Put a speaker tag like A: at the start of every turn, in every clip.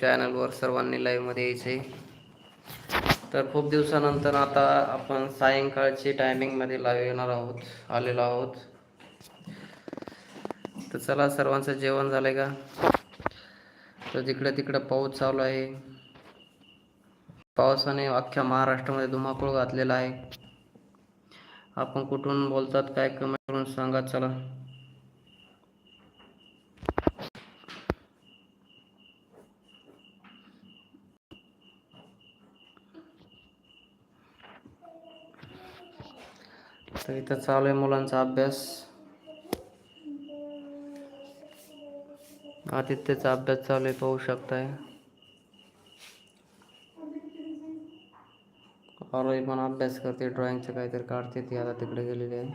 A: चॅनलवर सर्वांनी लाईव्हमध्ये यायचे तर खूप दिवसानंतर आता आपण सायंकाळची टायमिंगमध्ये लाईव्ह येणार आहोत आलेलो आहोत. तर चला सर्वांचं जेवण झालंय का? तर जिकडं तिकडं पाऊस चालू आहे. पावसाने अख्ख्या महाराष्ट्रामध्ये धुमाकूळ घातलेला आहे. आपण कुठून बोलतात काय कमेंट करून सांगा चला. तर इथं चालू आहे अभ्यास. आदित्यचा अभ्यास चालू आहे, पाहू पण अभ्यास करते ड्रॉइंगचं काहीतरी काढते, ती आता तिकडे गेलेली आहे.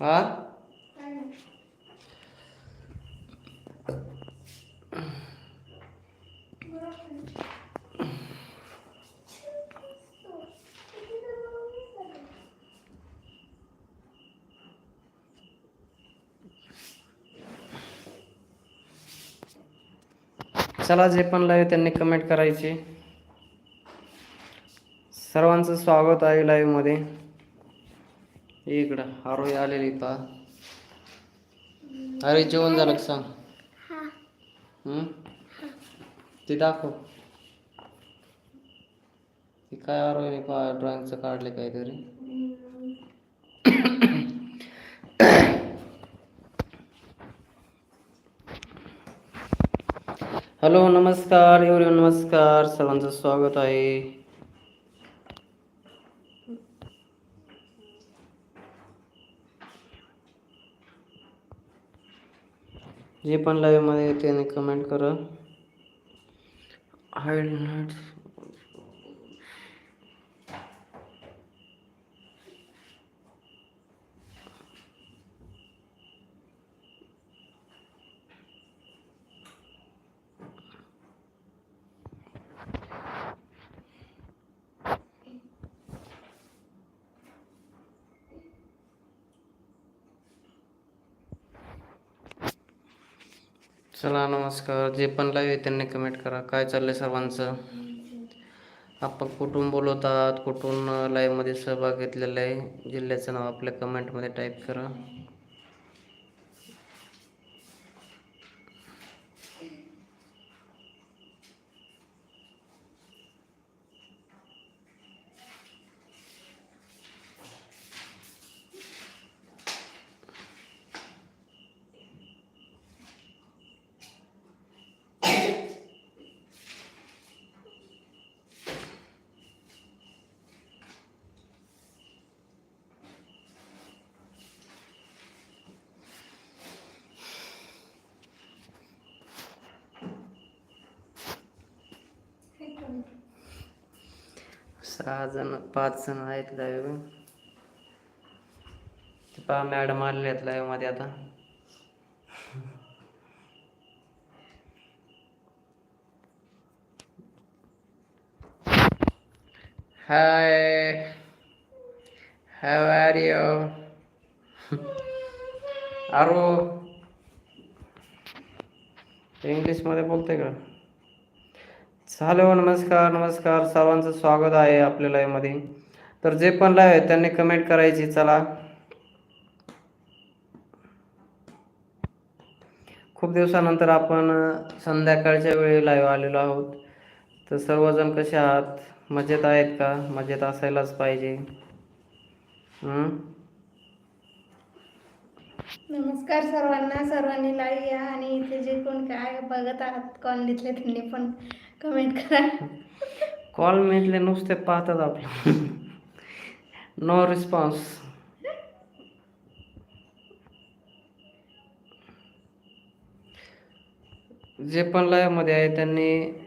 A: हा? चला जे पण लाईव्ह त्यांनी कमेंट करायची. सर्वांचं स्वागत आहे लाईव्हमध्ये. ये इकडं आरोही आलेली पा अरे जेवण झालं सांग? ते दाखव. ते काय आरोही पा ड्रॉइंगचं काढले काहीतरी. हॅलो नमस्कार एवढे नमस्कार सर्वांचं स्वागत आहे. जे पण लाईव्हमध्ये त्याने कमेंट करा. हायलाइट्स चला नमस्कार. जे पण लाईव्ह आहे त्यांनी कमेंट करा. काय चाललंय सर्वांचं? आपण कुठून बोलवतात आहात? कुठून लाईव्हमध्ये सहभाग घेतलेला आहे? जिल्ह्याचं नाव आपल्या कमेंटमध्ये टाईप करा. सहा जण पाच जण आहेत लाईव्ह ते पहा मॅडम आलेले आहेत लाईव्हमध्ये आता. हाय हाव आर यू आरो इंग्लिशमध्ये बोलते का? हॅलो नमस्कार नमस्कार. सर्वांचं स्वागत आहे आपल्या लाईव्हमध्ये तर जे पण लाईव्ह आहे त्यांनी कमेंट करायची चला. खूप दिवसानंतर आपण संध्याकाळच्या वेळी लाईव्ह आलेलो आहोत. तर सर्वजण कसे आहात? मजेत आहेत का? मजेत असायलाच पाहिजे.
B: नमस्कार सर्वांना सर्वांनी लाईव्ह या आणि इथे जे कोण काय बघत आहात कॉलनीतले त्यांनी पण कमेंट करा.
A: कॉल मिळले नुसते पाहतात आपलं. नो रिस्पॉन्स जे पण लाईव्ह आहे त्यांनी